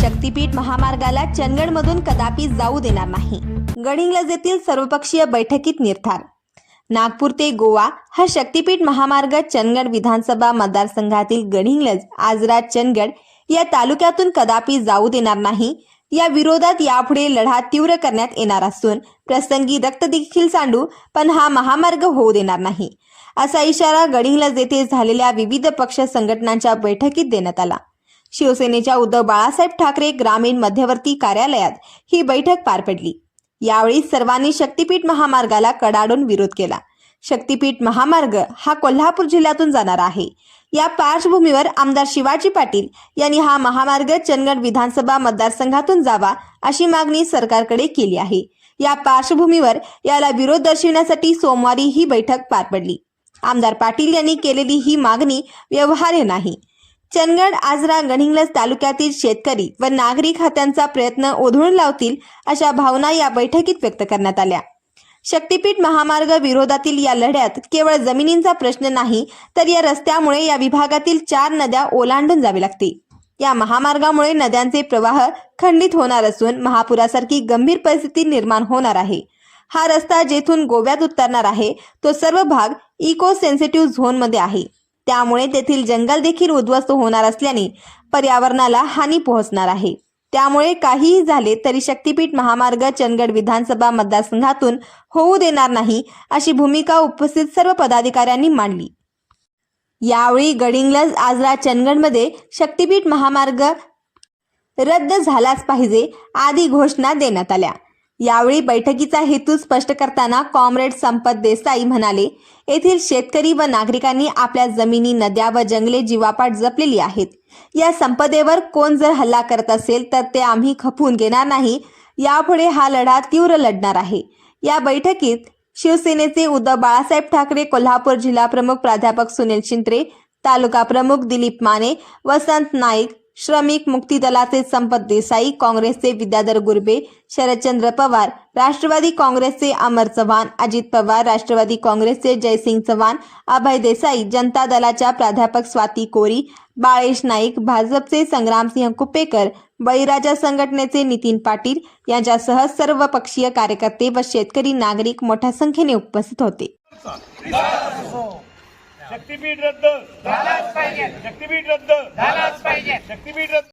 शक्तीपीठ महामार्गाला चंदगडमधून कदापि जाऊ देणार नाही. गडिंग्लज येथील सर्वपक्षीय बैठकीत निर्धार. नागपूर ते गोवा हा शक्तीपीठ महामार्ग चंदगड विधानसभा मतदारसंघातील गडिंग्लज आजरा चंदगड या तालुक्यातून कदापि जाऊ देणार नाही. या विरोधात यापुढे लढा तीव्र करण्यात येणार असून प्रसंगी रक्त देखील सांडू पण हा महामार्ग होऊ देणार नाही. असा इशारा गडिंग्लज येथे झालेल्या विविध पक्ष संघटनांच्या बैठकीत देण्यात आला. शिवसेनेच्या उद्धव बाळासाहेब ठाकरे ग्रामीण मध्यवर्ती कार्यालयात ही बैठक पार पडली. यावेळी सर्वांनी शक्तीपीठ महामार्गाला कडाडून विरोध केला. शक्तीपीठ महामार्ग हा कोल्हापूर जिल्ह्यातून जाणार आहे. या पार्श्वभूमीवर आमदार शिवाजी पाटील यांनी हा महामार्ग चंदगड विधानसभा मतदारसंघातून जावा अशी मागणी सरकारकडे केली आहे. या पार्श्वभूमीवर याला विरोध दर्शविण्यासाठी सोमवारी ही बैठक पार पडली. आमदार पाटील यांनी केलेली ही मागणी व्यवहार्य नाही. चंदगड आजरा गणिंगलज तालुक्यातील शेतकरी व नागरिक खात्यांचा प्रयत्न ओधळून लावतील अशा भावना या बैठकीत व्यक्त करण्यात आल्या. शक्तीपीठ महामार्ग विरोधातील या लढ्यात केवळ जमिनींचा प्रश्न नाही तर या रस्त्यामुळे या विभागातील चार नद्या ओलांडून जावी लागते या महामार्गामुळे नद्यांचे प्रवाह खंडित होणार असून महापुरासारखी गंभीर परिस्थिती निर्माण होणार आहे. हा रस्ता जेथून गोव्यात उतरणार आहे तो सर्व भाग इको सेन्सिटिव्ह झोनमध्ये आहे. त्यामुळे तेथील जंगल देखील उद्ध्वस्त होणार असल्याने पर्यावरणाला हानी पोहोचणार आहे. त्यामुळे काहीही झाले तरी शक्तीपीठ महामार्ग चंदगड विधानसभा मतदारसंघातून होऊ देणार नाही अशी भूमिका उपस्थित सर्व पदाधिकाऱ्यांनी मांडली. यावेळी गडिंगलज आजरा चंदगडमध्ये शक्तीपीठ महामार्ग रद्द झालाच पाहिजे आदी घोषणा देण्यात आल्या. यावेळी बैठकीचा हेतू स्पष्ट करताना कॉम्रेड संपत देसाई म्हणाले येथील शेतकरी व नागरिकांनी आपल्या जमिनी नद्या व जंगले जीवापाट जपलेली आहेत. या संपदेवर कोण जर हल्ला करत असेल तर ते आम्ही खपवून घेणार नाही. यापुढे हा लढा तीव्र लढणार आहे. या बैठकीत शिवसेनेचे उद्धव बाळासाहेब ठाकरे कोल्हापूर जिल्हा प्रमुख प्राध्यापक सुनील शिंत्रे तालुका प्रमुख दिलीप माने वसंत नाईक श्रमिक मुक्ती दलाचे संपत देसाई काँग्रेसचे विद्याधर गुर्बे शरदचंद्र पवार राष्ट्रवादी काँग्रेसचे अमर चव्हाण अजित पवार राष्ट्रवादी काँग्रेसचे जयसिंग चव्हाण अभय देसाई जनता दलाच्या प्राध्यापक स्वाती कोरी बाळेश नाईक भाजपचे संग्रामसिंह कुपेकर बळीराजा संघटनेचे नितीन पाटील यांच्यासह सर्व पक्षीय कार्यकर्ते व शेतकरी नागरिक मोठ्या संख्येने उपस्थित होते शक्तीपीठ रद्द. झालाच पाहिजे. शक्तीपीठ रद्द. झालाच पाहिजे. शक्तीपीठ रद्द.